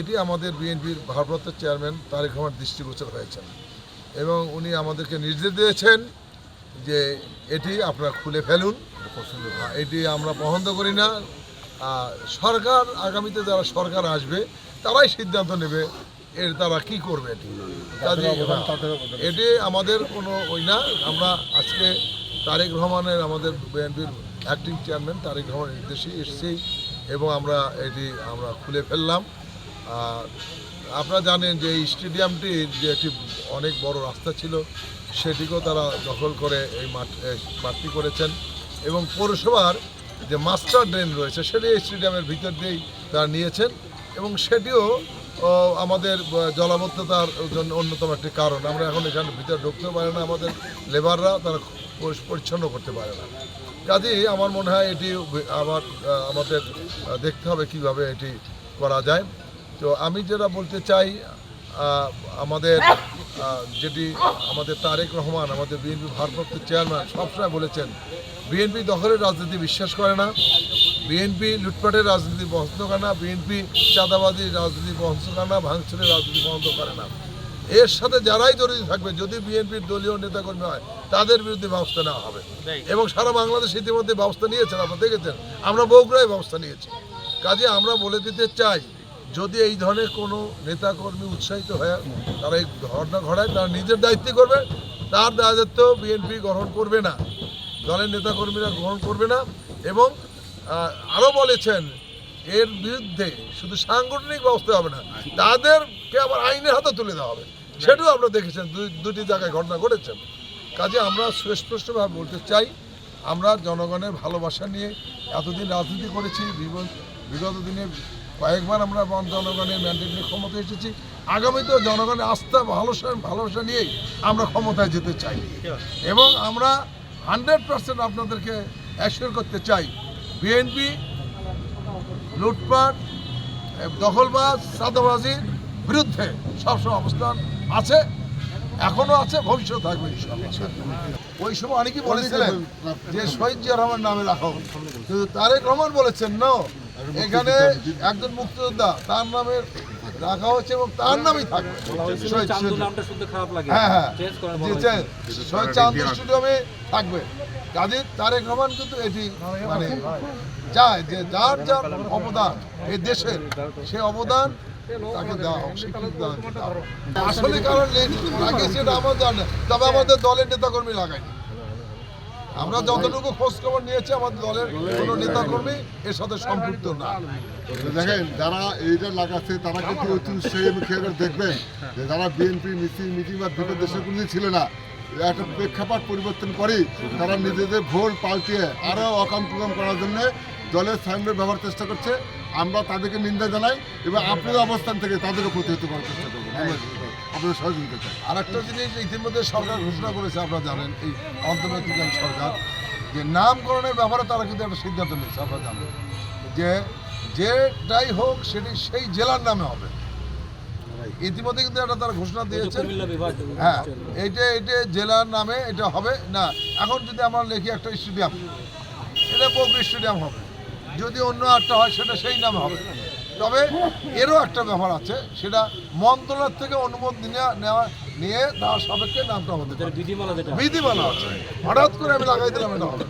এটি আমাদের বিএনপির ভারপ্রাপ্ত চেয়ারম্যান তারেক রহমান দৃষ্টিগোচর হয়েছেন এবং উনি আমাদেরকে নির্দেশ দিয়েছেন যে এটি আপনারা খুলে ফেলুন। এটি আমরা পছন্দ করি না। আর সরকার আগামীতে যারা সরকার আসবে তারাই সিদ্ধান্ত নেবে এর তারা কি করবে এটি। এটি আমাদের কোনো ওই না। আমরা আজকে তারেক রহমানের আমাদের বিএনপির অ্যাক্টিং চেয়ারম্যান তারেক রহমানের নির্দেশে এসেছি এবং আমরা এটি আমরা খুলে ফেললাম। আপনারা জানেন যে এই স্টেডিয়ামটি যে একটি অনেক বড় রাস্তা ছিল, সেটিকেও তারা দখল করে এই মাঠ মাঠটি করেছেন এবং পৌরসভার যে মাস্টার ড্রেন রয়েছে, সেটি এই স্টেডিয়ামের ভিতর দিয়েই তারা নিয়েছেন এবং সেটিও আমাদের জলাবদ্ধতার জন্য অন্যতম একটি কারণ। আমরা এখন এখানে ভিতরে ঢুকতে পারে না, আমাদের লেবাররা তারা পরিচ্ছন্ন করতে পারে না। কাজেই আমার মনে হয় এটি আহ, আমাদের দেখতে হবে কীভাবে এটি করা যায়। তো আমি যেটা বলতে চাই আমাদের যেটি আমাদের তারেক রহমান আমাদের বিএনপি ভারপ্রাপ্ত চেয়ারম্যান সবসময় বলেছেন বিএনপি দখলের রাজনীতি বিশ্বাস করে না। বিএনপি লুটপাটের রাজনীতি বন্ধ করে না। বিএনপি চাঁদাবাদী রাজনীতি বন্ধ করে না। ভাঙচুরের রাজনীতি বন্ধ করে না। এর সাথে যারাই জড়িত থাকবে যদি বিএনপির দলীয় নেতাকর্মী হয় তাদের বিরুদ্ধে ব্যবস্থা নেওয়া হবে। এবং সারা বাংলাদেশ ইতিমধ্যে ব্যবস্থা নিয়েছেন আপনারা দেখেছেন। আমরা বগুড়ায় ব্যবস্থা নিয়েছি। কাজে আমরা বলে দিতে চাই যদি এই ধরনের কোনো নেতাকর্মী উৎসাহিত হয় তারা এই ঘটনা ঘটায় তারা নিজের দায়িত্ব করবে তার দায়িত্ব বিএনপি গ্রহণ করবে না। দলের নেতাকর্মীরা গ্রহণ করবে না। এবং আরও বলেছেন এর বিরুদ্ধে শুধু সাংগঠনিক ব্যবস্থা হবে না, তাদেরকে আবার আইনের হাতে তুলে দেওয়া হবে। সেটাও আপনারা দেখেছেন দুটি জায়গায় ঘটনা ঘটেছেন কাজে আমরা সুস্পষ্টভাবে বলতে চাই, আমরা জনগণের ভালোবাসা নিয়ে এতদিন রাজনীতি করেছি, বিগত- দিনে কয়েকবার আমরা জনগণের ম্যান্ডেট নিয়ে ক্ষমতায় এসেছি। আগামীতেও জনগণের আস্থা, ভালোবাসা ভালোবাসা নিয়েই আমরা ক্ষমতায় যেতে চাই। এবং আমরা হান্ড্রেড পার্সেন্ট আপনাদেরকে অ্যাসিওর করতে চাই, বিএনপি লুটপাট দখলবাজ সাদাবাজির বিরুদ্ধে সবসময় অবস্থান আছে এখনও আছে ভবিষ্যৎ থাকবে ওই সময় অনেকেই বলেছিলেন যে শহীদ জিয়া রহমান নামে রাখো। কিন্তু তারেক রহমান বলেছেন ন এখানে একজন মুক্তিযোদ্ধা তার নামে রাখা হচ্ছে এবং তার নামই থাকবে। চান্দু হ্যাঁ হ্যাঁ। শহীদ চাঁদ স্টেডিয়ামে থাকবে। কাজে তারেক রহমান কিন্তু এটি মানে চায় যে যার যার অবদান এই দেশের সে অবদান তাকে দেওয়া হোক। আসলে কারণ লাগিয়েছে এটা আমার জানে তবে আমাদের দলের নেতাকর্মী লাগায়নি। আমরা যতটুকু খোঁজ খবর নিয়েছি, আমাদের দলের কোনো নেতাকর্মী এর সাথে সম্পৃক্ত না। দেখেন, যারা এইটা লাগাচ্ছে, তারা কিন্তু অতি উৎসাহী দেখবেন? যে যারা বিএনপি মিছিল, মিটিং বা বিভিন্ন দেশের ছিল না একটা প্রেক্ষাপট পরিবর্তন করি তারা নিজেদের ভোট পাল্টিয়ে আরও অকাম করার জন্য দলের সাইনবোর্ড ব্যবহার চেষ্টা করছে। আমরা তাদেরকে নিন্দা জানাই এবং আপনাদের অবস্থান থেকে তাদেরকে প্রতিহত করার চেষ্টা করব। আপনাদের সহযোগিতা চাই। আর একটা জিনিস ইতিমধ্যে সরকার ঘোষণা করেছে আপনারা জানেন এই অন্তর্বর্তীকালীন সরকার যে নামকরণের ব্যাপারে তারা কিন্তু একটা সিদ্ধান্ত নিয়েছে আপনারা জানেন। যে যেটাই হোক সেটি সেই জেলার নামে হবে। ইতিমধ্যে কিন্তু একটা তারা ঘোষণা দিয়েছে হ্যাঁ এইটা এটা জেলার নামে এটা হবে। না এখন যদি আমরা লিখি একটা স্টেডিয়াম এটা বগরি স্টেডিয়াম হবে? যদি অন্য একটা হয় সেটা সেই নামে হবে। তবে এরও একটা ব্যাপার আছে সেটা মন্ত্রণালয় থেকে অনুমোদন নেওয়া নিয়ে তার সাপেক্ষে নামটা হবে বিধিমালা বিধিমালা আছে। হঠাৎ করে আমি লাগাই দিলাম এটা হবে